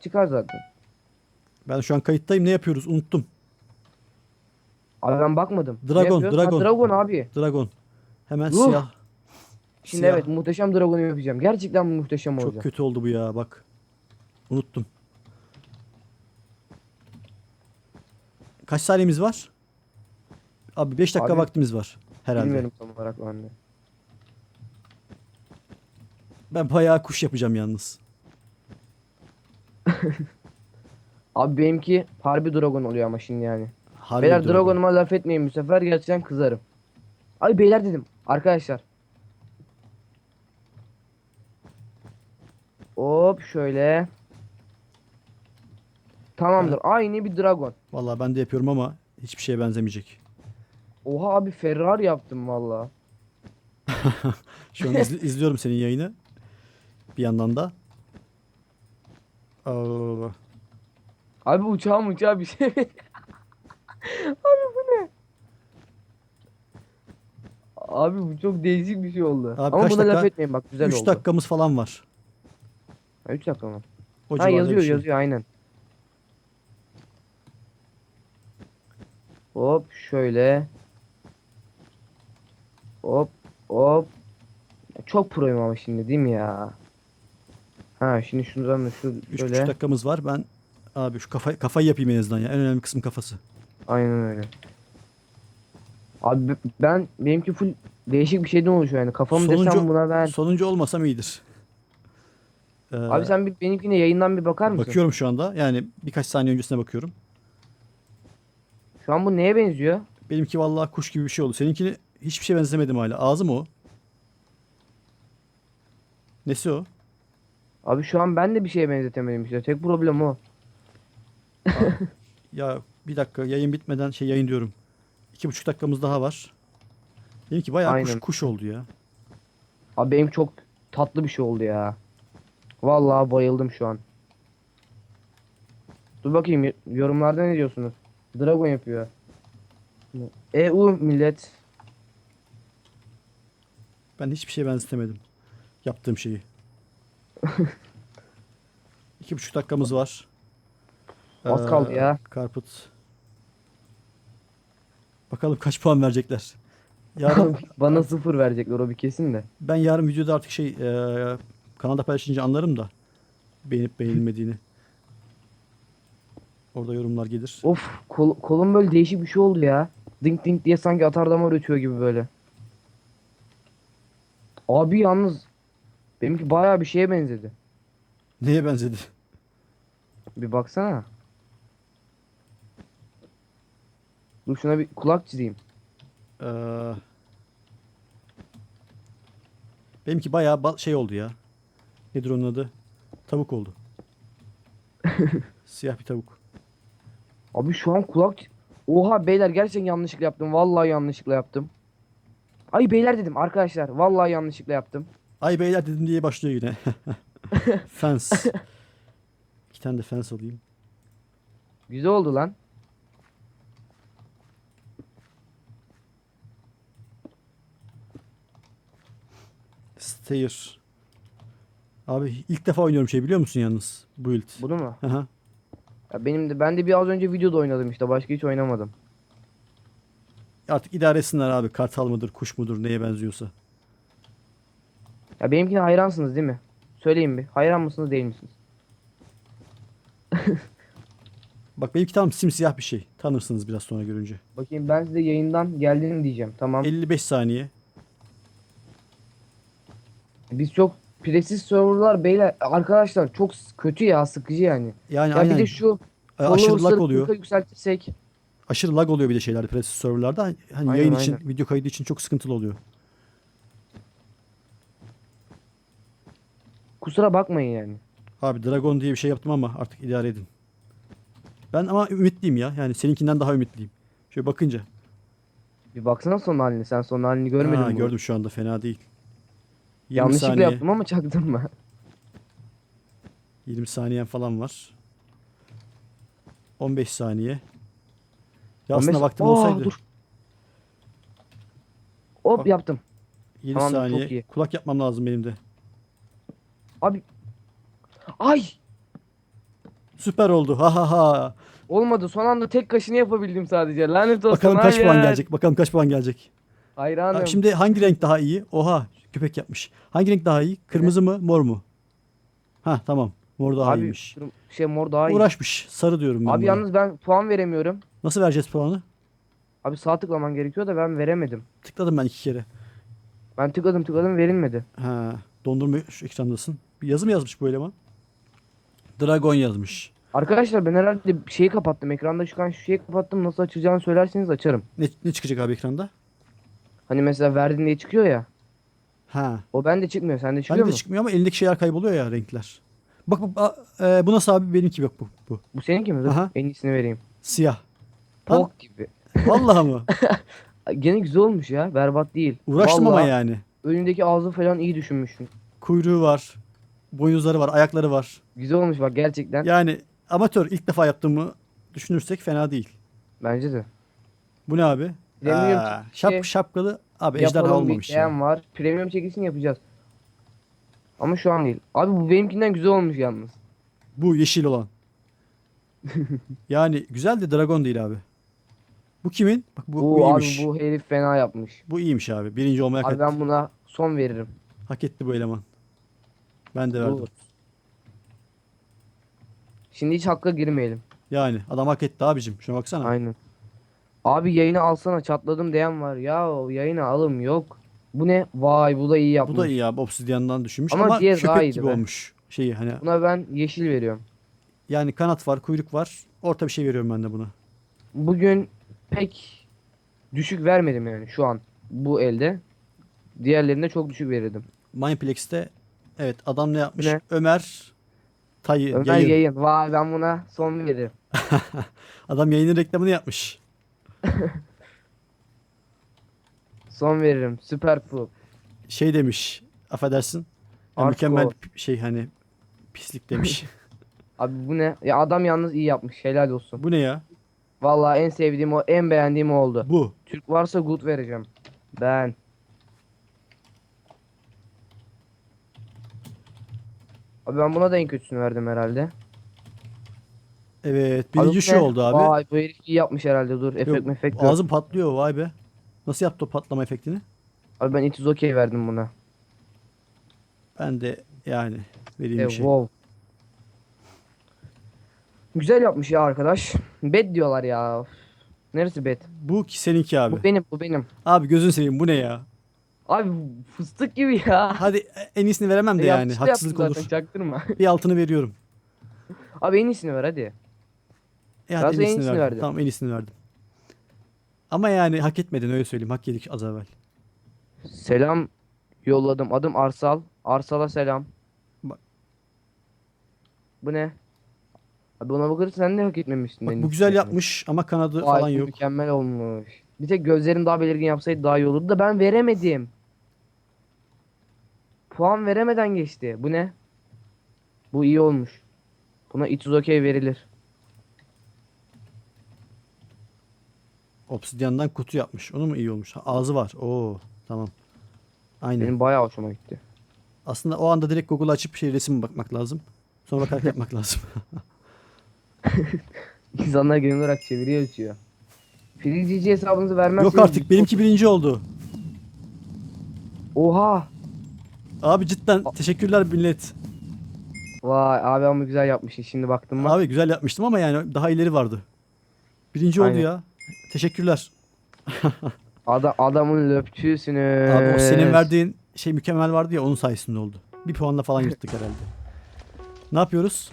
çıkar zaten. Ben şu an kayıttayım. Ne yapıyoruz? Unuttum. Abi ben bakmadım. Ne Dragon, yapıyoruz? Ha, dragon. dragon abi. Dragon. Hemen Yuh. siyah. Şimdi Siyah. evet muhteşem dragon'u yapacağım. Gerçekten muhteşem Çok olacak. kötü oldu bu ya bak. Unuttum. Kaç saniyemiz var? Abi 5 dakika Abi, vaktimiz var herhalde. Bilmiyorum tam olarak ben de. Ben bayağı kuş yapacağım yalnız. Abi benimki harbi dragon oluyor ama şimdi yani. Harbi beyler dragon. dragon'uma laf etmeyin bu sefer gerçekten kızarım. Ay beyler dedim arkadaşlar. Hop şöyle. Tamamdır. Aynı bir dragon. Vallahi ben de yapıyorum ama hiçbir şeye benzemeyecek. Oha abi Ferrari yaptım valla. Şu an izli- izliyorum senin yayını. Bir yandan da. Aa, Abi uçağım uçağı bir şey. abi bu ne? Abi bu çok değişik bir şey oldu. Abi Ama kaç buna laf dakika? etmeyin bak güzel 3 oldu. dakikamız falan var. 3 dakika mı? O Ha civarda bir yazıyor şey. yazıyor aynen. Hop şöyle. Hop hop. Çok proyum ama şimdi değil mi ya? Ha şimdi şundan da şu 3,5 şöyle. dakikamız var. Ben abi şu kafa, kafayı yapayım en azından ya. En önemli kısım kafası. Aynen öyle. Abi ben benimki full değişik bir şeyden oluşuyor yani. Kafamı desem Sonuncu- buna ben. Sonuncu olmasam iyidir. Ee, Abi sen bir benimkine yayından bir bakar mısın? bakıyorum şu anda. Yani birkaç saniye öncesine bakıyorum. Şu an bu neye benziyor? Benimki vallahi kuş gibi bir şey oldu. Seninkini hiçbir şey benzemedim hala. Ağzı mı o? Nesi o? Abi şu an ben de bir şeye benzetemedim işte. Tek problem o. Ya bir dakika yayın bitmeden şey yayın diyorum. İki buçuk dakikamız daha var. Benimki bayağı kuş, Aynen. kuş oldu ya. Abi benim çok tatlı bir şey oldu ya. Vallahi bayıldım şu an. Dur bakayım y- yorumlarda ne diyorsunuz? Dragon yapıyor. EU millet. Ben hiçbir şey benzetemedim. Yaptığım şeyi. İki buçuk dakikamız var. Az Ee, kaldı ya. Karput. Bakalım kaç puan verecekler. Yarın Bana sıfır verecekler o bir kesin de. ben yarın videoda artık şey e, kanalda paylaşınca anlarım da beğenip beğenilmediğini. Orada yorumlar gelir. Of kol, kolum böyle değişik bir şey oldu ya. Dink dink diye sanki atar damar ötüyor gibi böyle. Abi yalnız benimki bayağı bir şeye benzedi. Neye benzedi? Bir baksana. Dur şuna bir kulak çizeyim. Ee, benimki bayağı ba- şey oldu ya. Nedir onun adı? Tavuk oldu. Siyah bir tavuk. Abi şu an kulak... Oha beyler gerçekten yanlışlıkla yaptım. Vallahi yanlışlıkla yaptım. Ay beyler dedim arkadaşlar. Vallahi yanlışlıkla yaptım. Ay beyler dedim diye başlıyor yine. fence. İki tane de fence alayım. Güzel oldu lan. Stair. Abi ilk defa oynuyorum şey biliyor musun yalnız? Build. Bunu mu? Aha. Ya benim de ben de bir az önce videoda oynadım işte. Başka hiç oynamadım. Artık idare etsinler abi. Kartal mıdır, kuş mudur, neye benziyorsa. Ya benimkine hayransınız değil mi? Söyleyin bir. Hayran mısınız değil misiniz? Bak benimki tam simsiyah bir şey. Tanırsınız biraz sonra görünce. Bakayım ben size yayından geldiğini diyeceğim. Tamam. 55 saniye. Biz çok presiz serverlar beyler. Arkadaşlar çok kötü ya sıkıcı yani. Yani Ya aynen. bir de şu e, aşırı lag oluyor. 40'a yükseltirsek. Aşırı lag oluyor bir de şeylerde press serverlarda. Hani Aynen, yayın için, aynen. video kaydı için çok sıkıntılı oluyor. Kusura bakmayın yani. Abi Dragon diye bir şey yaptım ama artık idare edin. Ben ama ümitliyim ya. Yani seninkinden daha ümitliyim. Şöyle bakınca. Bir baksana son halini. Sen son halini görmedin Ha, mi? gördüm şu anda fena değil. 20 Yanlışlıkla saniye, yaptım ama çaktım mı? 20 saniyen falan var. 15 saniye. Ya aslında 15 vaktim Aa, olsaydı dur. Hop Bak. yaptım. 7 Tamamdır, çok saniye. Kulak yapmam lazım benim de. Abi. Ay. Süper oldu. Ha ha ha. Olmadı. Son anda tek kaşını yapabildim sadece. Lanet olsun. Bakalım kaç puan gelecek. Bakalım kaç puan gelecek. Hayranım. Ha, Şimdi hangi renk daha iyi? Oha köpek yapmış. Hangi renk daha iyi? Kırmızı mı mor mu? Ha tamam. Mor daha abi iyiymiş. şey mor daha iyi. Uğraşmış. Sarı diyorum ben Abi buna. yalnız ben puan veremiyorum. Nasıl vereceğiz puanı? Abi sağ tıklaman gerekiyor da ben veremedim. Tıkladım ben iki kere. Ben tıkladım tıkladım verilmedi. Ha, dondurma şu ekrandasın. Bir yazı mı yazmış bu eleman? Dragon yazmış. Arkadaşlar ben herhalde şeyi kapattım. Ekranda çıkan şu şeyi kapattım. Nasıl açılacağını söylerseniz açarım. Ne, ne çıkacak abi ekranda? Hani mesela verdin diye çıkıyor ya. Ha. O bende çıkmıyor. Sende çıkıyor Bende de mu? çıkmıyor ama elindeki şeyler kayboluyor ya renkler. Bak bak a- e, bu nasıl abi benimki bak bu. bu. Bu seninki mi? Dur, Aha. En iyisini vereyim. Siyah. Lan. Pok gibi. Vallahi mı? Gene güzel olmuş ya. Berbat değil. Uğraştım ama Vallahi yani. Önündeki ağzı falan iyi düşünmüşsün. Kuyruğu var. Boynuzları var, ayakları var. Güzel olmuş bak gerçekten. Yani amatör ilk defa yaptığımı düşünürsek fena değil. Bence de. Bu ne abi? Premium Aa, çekişi şap, şapkalı. Abi ejderha Yapalım olmamış bekleyen ya. var. Premium çekilişini yapacağız. Ama şu an değil. Abi bu benimkinden güzel olmuş yalnız. Bu yeşil olan. yani güzel de dragon değil abi. Bu kimin? Bak bu, Bu, bu abi iyiymiş. Bu... bu herif fena yapmış. iyiymiş abi. Birinci olmaya hak, Abi ben buna son veririm. hak etti bu eleman. Ben de verdim. Bu. Şimdi hiç hakka girmeyelim. Yani adam hak etti abicim. Şuna baksana. Aynen. Abi yayını alsana çatladım diyen var. Ya yayını alım yok. Bu ne? Vay bu da iyi yapmış. Bu da iyi abi. Obsidian'dan düşünmüş Ama ama, diğer daha köpek iyiydi gibi be. olmuş. Şeyi hani Buna ben yeşil veriyorum. yani kanat var, kuyruk var. Orta bir şey veriyorum ben de buna. Bugün pek düşük vermedim yani şu an bu elde. Diğerlerinde çok düşük verirdim. Mineplex'te evet adam ne yapmış? Ne? Ömer Tayı Ömer yayın. yayın. Vay ben buna son veririm. Adam yayının reklamını yapmış. Son veririm. Süper Pro. Şey demiş. Affedersin. ya Hardcore. mükemmel şey hani pislik demiş. Abi bu ne? Ya adam yalnız iyi yapmış. Helal olsun. Bu ne ya? Vallahi en sevdiğim o, en beğendiğim o oldu. Bu. Türk varsa good vereceğim. Ben. Abi ben buna da en kötüsünü verdim herhalde. Evet. Abi Birinci şu ne? oldu abi. Vay bu herif iyi yapmış herhalde. Dur efekt Yok, yok. Ağzım patlıyor vay be. Nasıl yaptı o patlama efektini? Abi ben it is okay verdim buna. Ben de yani vereyim E, bir şey. wow. Güzel yapmış ya arkadaş. Bed diyorlar ya. Neresi bed? Bu ki seninki abi. Bu benim bu benim. Abi gözün seveyim bu ne ya? Abi fıstık gibi ya. Hadi en iyisini veremem de E, yani. Haksızlık yaptım olur. zaten, Çaktırma. Bir altını veriyorum. Abi en iyisini ver hadi. E hadi en iyisini verdim. verdim. Tamam en iyisini verdim. Ama yani hak etmedin öyle söyleyeyim. Hak yedik az evvel. Selam yolladım. Adım Arsal. Arsal'a selam. Bak. Bu ne? Abi ona bakırsan sen de hak etmemişsin. Bak bu güzel yapmış ama kanadı Vay, falan bu yok. Mükemmel olmuş. Bir tek gözlerim daha belirgin yapsaydı daha iyi olurdu da ben veremedim. Puan veremeden geçti. Bu ne? Bu iyi olmuş. Buna it is okay verilir. Obsidian'dan kutu yapmış. Onu mu iyi olmuş? Ha, ağzı var. Oo tamam. Aynen. Benim bayağı hoşuma gitti. Aslında o anda direkt Google açıp şey resim bakmak lazım. Sonra bakarak yapmak lazım. İnsanlar genel olarak çeviriyor ölçüyor. Freezici hesabınızı vermezseniz... Yok artık benimki birinci oldu. Oha! Abi cidden teşekkürler millet. Vay abi ama güzel yapmışsın şimdi baktım bak. Abi güzel yapmıştım ama yani daha ileri vardı. Birinci oldu Aynen. ya. Teşekkürler. Ada adamın löpçüsünüz. Abi o senin verdiğin şey mükemmel vardı ya onun sayesinde oldu. Bir puanla falan yırttık herhalde. Ne yapıyoruz?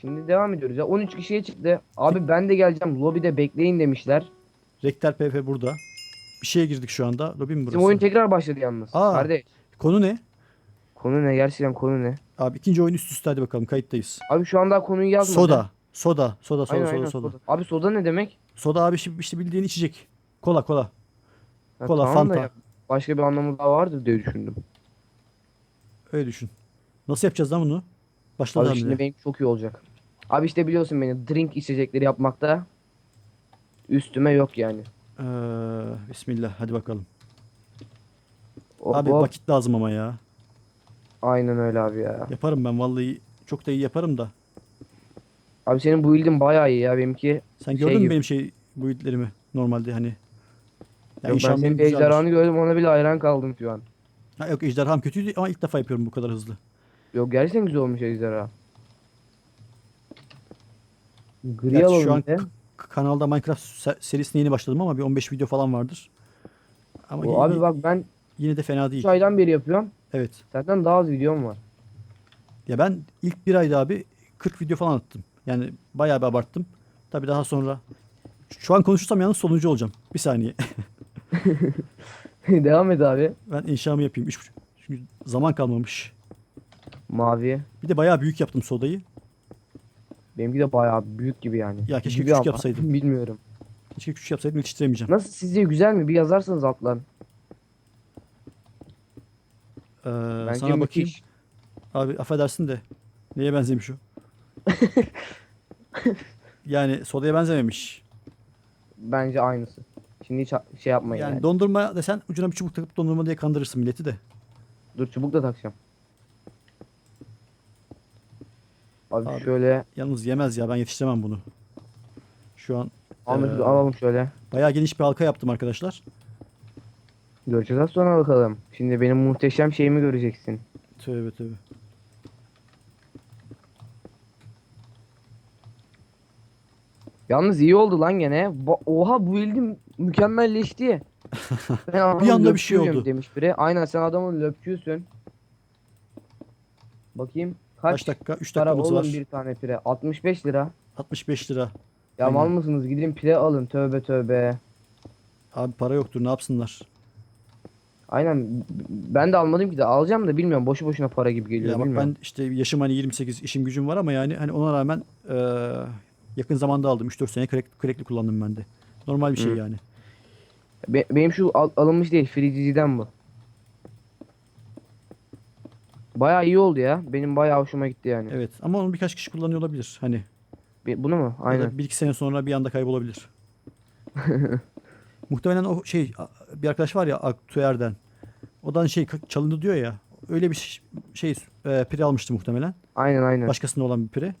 Şimdi devam ediyoruz ya. 13 kişiye çıktı. Abi ben de geleceğim. Lobide bekleyin demişler. Rekter PP burada. Bir şeye girdik şu anda. Lobi mi burası? Bizim oyun tekrar başladı yalnız. Aa. Kardeş. Konu ne? Konu ne? Gerçekten konu ne? Abi ikinci oyun üst üste hadi bakalım kayıttayız. Abi şu anda konuyu yazmadı. Soda. Soda. Soda soda Aynen, soda aynen, soda. soda. Abi soda ne demek? Soda abi işte, bildiğin içecek. Kola kola. Ha, Kola, tamam Fanta. ya, Başka bir anlamı daha vardır diye düşündüm. Öyle düşün. Nasıl yapacağız lan bunu? Başladı Abi şimdi benim çok iyi olacak. Abi işte biliyorsun beni drink içecekleri yapmakta üstüme yok yani. Ee, bismillah hadi bakalım. Hop, abi hop. vakit lazım ama ya. Aynen öyle abi ya. Yaparım ben vallahi çok da iyi yaparım da. Abi senin bu build'in bayağı iyi ya benimki. Sen Şey gördün mü benim şey build'lerimi normalde hani? Ya Yok, ben senin ejderhanı gördüm ona bile hayran kaldım şu an. Ha, yok ejderham kötüydü ama ilk defa yapıyorum bu kadar hızlı. Yok gerçekten güzel olmuş ejderha. Gri Gerçi şu an kanalda Minecraft se- serisine yeni başladım ama bir 15 video falan vardır. Ama O, abi bak ben yine de fena 3 değil. aydan beri yapıyorum. Evet. Senden daha az videom var. Ya ben ilk bir ayda abi 40 video falan attım. Yani bayağı bir abarttım. Tabii daha sonra şu an konuşursam yalnız sonuncu olacağım. Bir saniye. Devam et abi. Ben inşamı yapayım. Üç, çünkü zaman kalmamış. Mavi. Bir de bayağı büyük yaptım sodayı. Benimki de bayağı büyük gibi yani. Ya keşke Gibi küçük ama yapsaydım. Bilmiyorum. Keşke küçük yapsaydım yetiştiremeyeceğim. Nasıl sizce güzel mi? Bir yazarsanız alttan. Ee, Bence sana bakayım. müthiş. Abi affedersin de neye benzemiş o? yani sodaya benzememiş. Bence aynısı. Şimdi hiç ha- şey yapmayın Yani yani. dondurma desen ucuna bir çubuk takıp dondurma diye kandırırsın milleti de. Dur çubuk da takacağım. Abi, Abi. şöyle Yalnız yemez ya ben yetiştiremem bunu. Şu an Ahmet Ee, alalım şöyle. bayağı geniş bir halka yaptım arkadaşlar. Göreceğiz az sonra bakalım. Şimdi benim muhteşem şeyimi göreceksin. Tövbe tövbe. Yalnız iyi oldu lan gene. Ba- Oha bu build'im mükemmelleşti. Ben adamın anda bir şey löpçüyüm oldu. demiş biri. Aynen sen adamın löpçüsün. Bakayım kaç, Kaç dakika? 3 para dakikamız oğlum var. bir tane pire? 65 lira. 65 lira. Ya Aynen. mal mısınız? Gidin pire alın. Tövbe tövbe. Abi para yoktur ne yapsınlar? Aynen. Ben de almadım ki de alacağım da bilmiyorum. Boşu boşuna para gibi geliyor. Ya bak bilmiyorum. ben işte yaşım hani 28 işim gücüm var ama yani hani ona rağmen eee, yakın zamanda aldım. 3-4 sene crack, crackli kullandım ben de. Normal bir şey Hı. yani. Be- benim şu al- alınmış değil. Fricici'den bu. Bayağı iyi oldu ya. Benim bayağı hoşuma gitti yani. Evet ama onu birkaç kişi kullanıyor olabilir. Hani Be- Bunu mu? Aynen. bir iki sene sonra bir anda kaybolabilir. Muhtemelen o şey bir arkadaş var ya Aktuer'den. Odan şey k- çalındı diyor ya. Öyle bir ş- şey e, pire almıştı muhtemelen. Aynen aynen. Başkasında olan bir pire.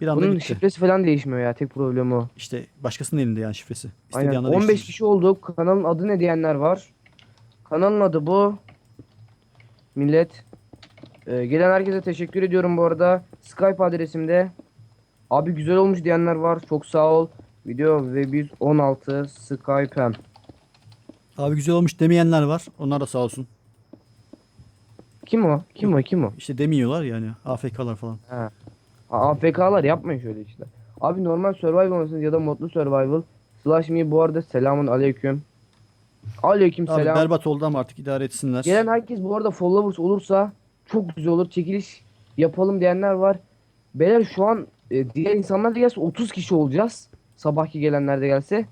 Bir anda Bunun gitti. şifresi falan değişmiyor ya. Tek problemi o. İşte başkasının elinde yani şifresi. İstediği Aynen. anda 15 değiştirir. kişi oldu. Kanalın adı ne diyenler var. Kanalın adı bu. Millet. Ee, gelen herkese teşekkür ediyorum bu arada. Skype adresimde. Abi güzel olmuş diyenler var. Çok sağ ol. Video ve biz 16 Skype'em. Abi güzel olmuş demeyenler var. Onlar da sağ olsun. Kim o? Kim o? Kim o? İşte demiyorlar yani. AFK'lar falan. A- AFK'lar yapmayın şöyle işte. Abi normal survival mısınız ya da modlu survival. Slash me bu arada selamun aleyküm. Aleyküm Abi selam. berbat oldu ama artık idare etsinler. Gelen herkes bu arada followers olursa çok güzel olur. Çekiliş yapalım diyenler var. Beyler şu an e, diğer insanlar da gelse 30 kişi olacağız. Sabahki gelenler de gelse.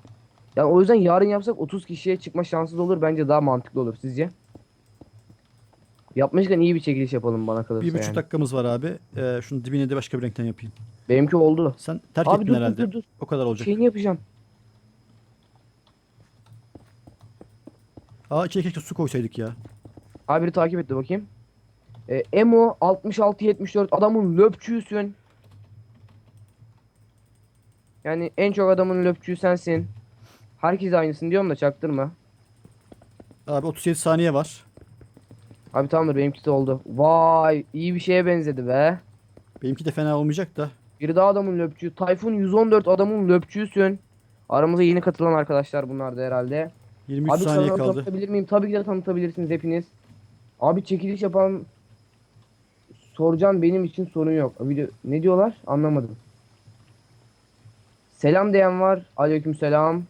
Yani o yüzden yarın yapsak 30 kişiye çıkma şansımız olur. Bence daha mantıklı olur sizce? Yapmışken iyi bir çekiliş yapalım bana kalırsa Bir buçuk yani. dakikamız var abi. Ee, şunu dibine de başka bir renkten yapayım. Benimki oldu. Sen terk Abi ettin dur, herhalde. dur, dur. O kadar olacak. Şeyini yapacağım. Aa içine keşke su koysaydık ya. Abi biri takip etti bakayım. E, Emo 6674 adamın löpçüsün. Yani en çok adamın löpçüyü sensin. Herkes aynısın diyorum da çaktırma. Abi 37 saniye var. Abi tamamdır benimkisi oldu. Vay iyi bir şeye benzedi be. Benimki de fena olmayacak da. Biri daha adamın löpçüyü. Tayfun 114 adamın löpçüsün. Aramıza yeni katılan arkadaşlar bunlar da herhalde. 23 Abi saniye kaldı. tanıtabilir miyim? Tabii ki de tanıtabilirsiniz hepiniz. Abi çekiliş yapan soracağım benim için sorun yok. Video ne diyorlar? Anlamadım. Selam diyen var. Aleyküm selam.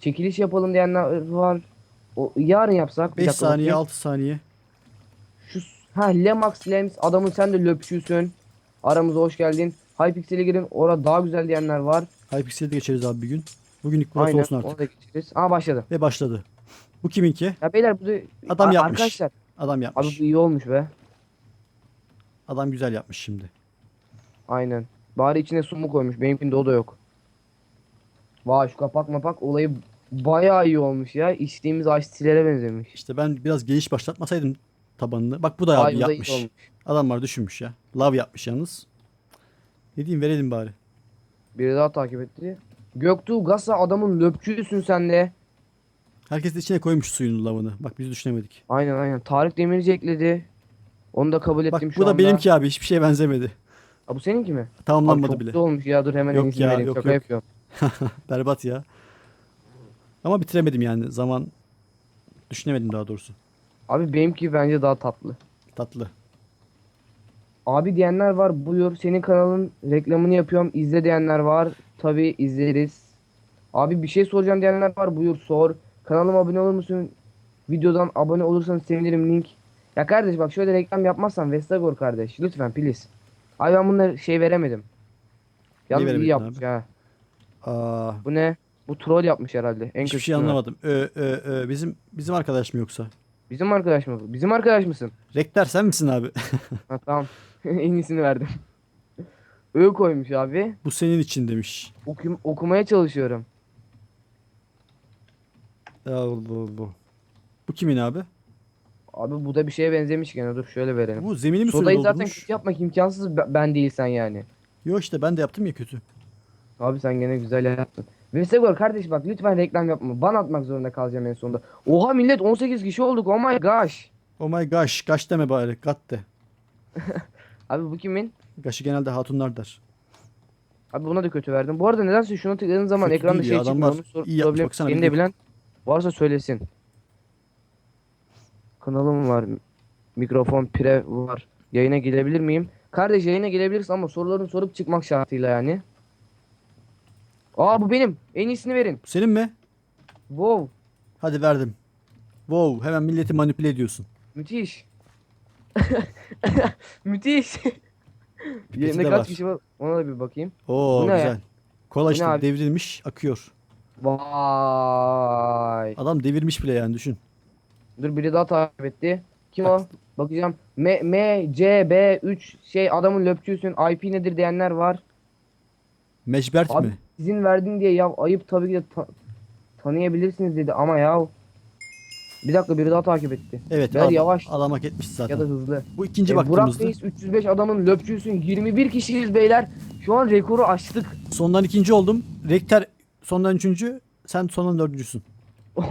Çekiliş yapalım diyenler var. O yarın yapsak. Bir 5 dakika saniye bakayım. 6 saniye. Şu ha Lemax Lems adamın sen de löpçüsün. Aramıza hoş geldin. Hypixel'e girin. Orada daha güzel diyenler var. Hypixel'e de geçeriz abi bir gün. Bugünlük burası Aynen. olsun artık. da geçeriz. Aa başladı. Ve başladı. Bu kiminki? Ya beyler bu da Adam yapmış. Arkadaşlar Adam abi yapmış. bu iyi olmuş be. Adam güzel yapmış şimdi. Aynen. Bari içine su mu koymuş? Benimkinde o da yok. Vay şu kapak mapak olayı bayağı iyi olmuş ya. İçtiğimiz ice benzemiş. İşte ben biraz geniş başlatmasaydım tabanını. Bak bu da Ay abi bu da yapmış. olmuş. Adamlar düşünmüş ya. Lav yapmış yalnız. Ne diyeyim verelim bari. Biri daha takip etti. Göktuğ Gasa adamın löpçüsün sen de. Herkes de içine koymuş suyun lavını. Bak biz düşünemedik. Aynen aynen. Tarık Demirci ekledi. Onu da kabul Bak ettim bu şu da anda. benimki abi. Hiçbir şeye benzemedi. Aa, bu seninki mi? Abi Tamamlanmadı çok bile. güzel olmuş ya dur hemen Yok ya, yok, yok. yapıyorum. Berbat ya. Ama bitiremedim yani. Zaman düşünemedim daha doğrusu. Abi benimki bence daha tatlı. Tatlı. Abi diyenler var buyur senin kanalın reklamını yapıyorum izle diyenler var tabi izleriz. Abi bir şey soracağım diyenler var buyur sor. Kanalıma abone olur musun? Videodan abone olursan sevinirim link. Ya kardeş bak şöyle reklam yapmazsan Vestagor kardeş lütfen please. Abi ben bunları şey veremedim. Yalnız iyi yapmış abi? ha. Aa, Bu ne? Bu troll yapmış herhalde. En hiçbir şey anlamadım. Ö, ö, ö. Bizim bizim arkadaş mı yoksa? Bizim arkadaş mı bu? Bizim arkadaş mısın? Rekler sen misin abi? Ha tamam. en iyisini verdim. Ö koymuş abi. bu senin için demiş. Okum okumaya çalışıyorum. Allah bu. Bu kimin abi? Abi bu da bir şeye benzemiş gene. Dur şöyle verelim. Bu zemini mi Sodayı suyu zaten doldurmuş? kötü yapmak imkansız be- ben değilsen yani. Yok işte ben de yaptım ya kötü. Abi sen gene güzel yaptın. Vesegor kardeş bak lütfen reklam yapma. Ban atmak zorunda kalacağım en sonunda. Oha millet 18 kişi olduk. Oh my gosh. Oh my gosh. Gaş deme bari. Gat de. Abi bu kimin? Gaşı genelde hatunlar der. Abi buna da kötü verdim. Bu arada nedense şuna tıkladığın zaman Kötü ekranda şey çıkmıyor. sor- iyi sorabilirim. baksana bir de bilen varsa söylesin. Kanalım var. Mikrofon pire var. Yayına gelebilir miyim? Kardeş yayına gelebilirsin ama sorularını sorup çıkmak şartıyla yani. Aa bu benim. En iyisini verin. Senin mi? Wow. Hadi verdim. Wow hemen milleti manipüle ediyorsun. Müthiş. Müthiş. Yerinde de kaç var. kişi var? Ona da bir bakayım. Oo Bu ne ya? güzel. İşte abi? devrilmiş akıyor. Vay. Adam devirmiş bile yani düşün. Dur biri daha takip etti. Kim o? Bakacağım. M, M, C, B, 3 şey adamın löpçüsün. IP nedir diyenler var. Mecbert Abi mi? izin verdin diye ya ayıp tabii ki de ta- tanıyabilirsiniz dedi ama ya. Bir dakika biri daha takip etti. Evet Ver adam, yavaş adam hak etmiş zaten. ya da hızlı. Bu ikinci E, Burak baktığımızda. Reis 305 adamın löpçüsün. 21 kişiyiz beyler. Şu an rekoru aştık. Sondan ikinci oldum. Rekter sondan üçüncü. Sen sondan dördüncüsün.